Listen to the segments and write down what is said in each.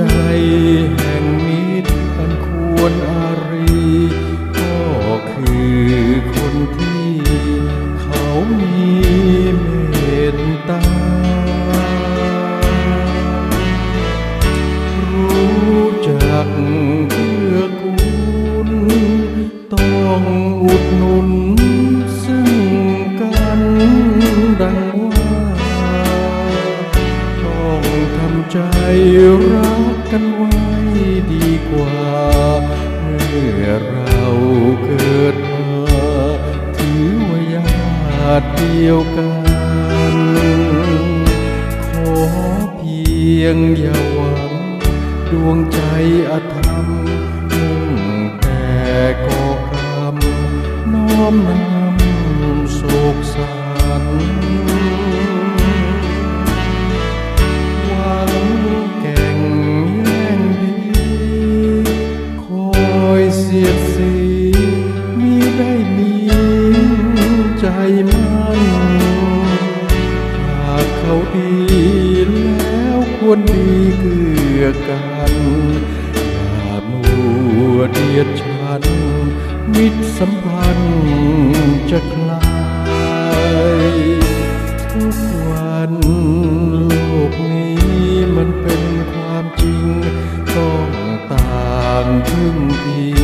ใจแห่งมิตรอันควรอารีก็คือคนที่เขามีเมตตา รู้จักเพื่อคุณต้องอุดหนุน ใจรักกันไว้ดีกว่า เมื่อเราเกิดมาถือว่าญาติเดียวกัน ขอเพียงอย่าหวัง ดวงใจอาธรรมมุ่งแต่ก่อคำน้อมนำ สียดสีมีได้มีใจมั่นหากเขาดีแล้วควรดีเกือกันอย่ามัวเดียดฉัน มิตรสัมพันธ์จะคลายทุกวันโลกนี้มันเป็นความจริงต้องต่างพึ่งพิงแล้วจึง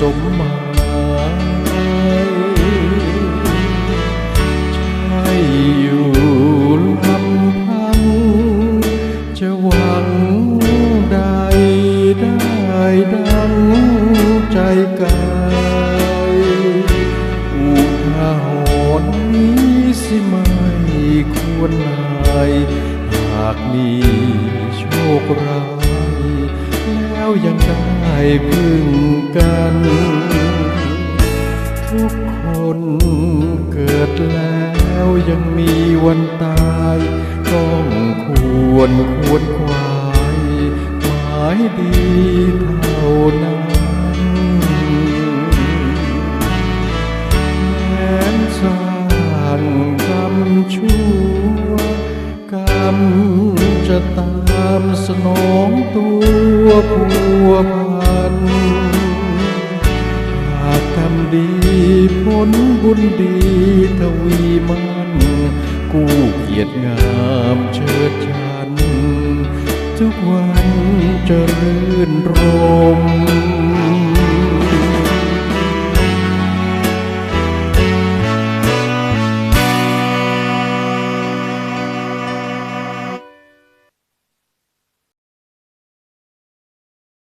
สมหมายใช่อยู่ลำพังจะหวังได้ได้ดังใจกายอุทาหรณ์นี้สิไม่ควรนายหากมีโชคร้าย แล้วยังได้พึ่ง กัน ทุกคนเกิดแล้วยังมีวันตายต้องควรควรควายหมายดีเท่านั้นแม้สร้างกรรมชั่วกรรมจะตามสนองตัวผั ลบุญดีทวีมันกู้เกียรติงามเชิดชัน ทุกวันเจะรื่นรม